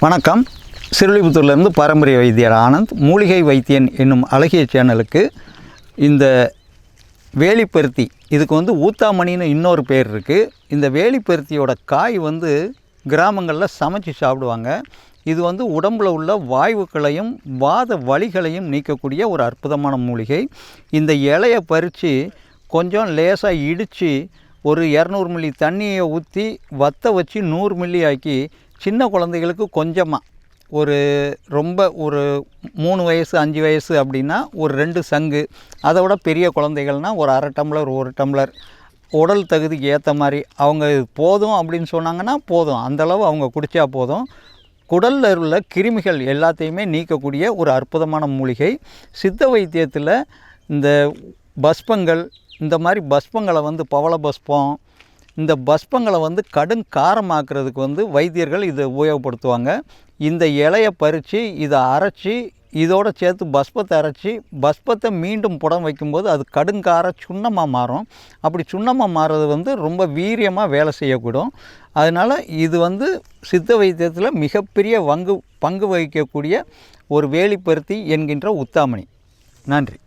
வணக்கம். சிறுலிபுத்தூர்லேருந்து பாரம்பரிய வைத்தியர் ஆனந்த் மூலிகை வைத்தியன் என்னும் அழகிய சேனலுக்கு இந்த வேலிப்பருத்தி இதுக்கு வந்து ஊத்தாமணின்னு இன்னொரு பேர் இருக்குது இந்த வேலிப்பருத்தியோட காய் வந்து கிராமங்களில் சமைச்சு சாப்பிடுவாங்க. இது வந்து உடம்பில் உள்ள வாயுக்களையும் வாத வலிகளையும் நீக்கக்கூடிய ஒரு அற்புதமான மூலிகை. இந்த இலையை பறித்து கொஞ்சம் லேசாக இடித்து ஒரு இரநூறு மில்லி தண்ணியை ஊற்றி வத்த வச்சு நூறு மில்லி ஆக்கி சின்ன குழந்தைகளுக்கு கொஞ்சமாக ஒரு ரொம்ப ஒரு மூணு வயசு அஞ்சு வயசு அப்படின்னா ஒரு ரெண்டு சங்கு. அதை விட பெரிய குழந்தைகள்னால் ஒரு அரை டம்ளர் ஒரு டம்ளர். உடல் தகுதிக்கு ஏற்ற மாதிரி. அவங்க போதும் அப்படின்னு சொன்னாங்கன்னா போதும். அந்தளவு அவங்க குடித்தா போதும். குடலில் உள்ள கிருமிகள் எல்லாத்தையுமே நீக்கக்கூடிய ஒரு அற்புதமான மூலிகை. சித்த வைத்தியத்தில் இந்த பஸ்பங்கள் இந்த மாதிரி பஸ்பங்களை வந்து பவள பஸ்பம் இந்த பஸ்பங்களை வந்து கடும் காரமாக்குறதுக்கு வந்து வைத்தியர்கள் இதை உபயோகப்படுத்துவாங்க. இந்த இலையை பறித்து இதை அரைச்சி இதோட சேர்த்து பஸ்பத்தை அரைச்சி பஸ்பத்தை மீண்டும் புடம் வைக்கும்போது அது கடுங்கார சுண்ணமாக மாறும். அப்படி சுண்ணமாக மாறுறது வந்து ரொம்ப வீரியமாக வேலை செய்யக்கூடும். அதனால் இது வந்து சித்த வைத்தியத்தில் மிகப்பெரிய பங்கு பங்கு வகிக்கக்கூடிய ஒரு வேலிப்பருத்தி என்கின்ற உத்தாமணி. நன்றி.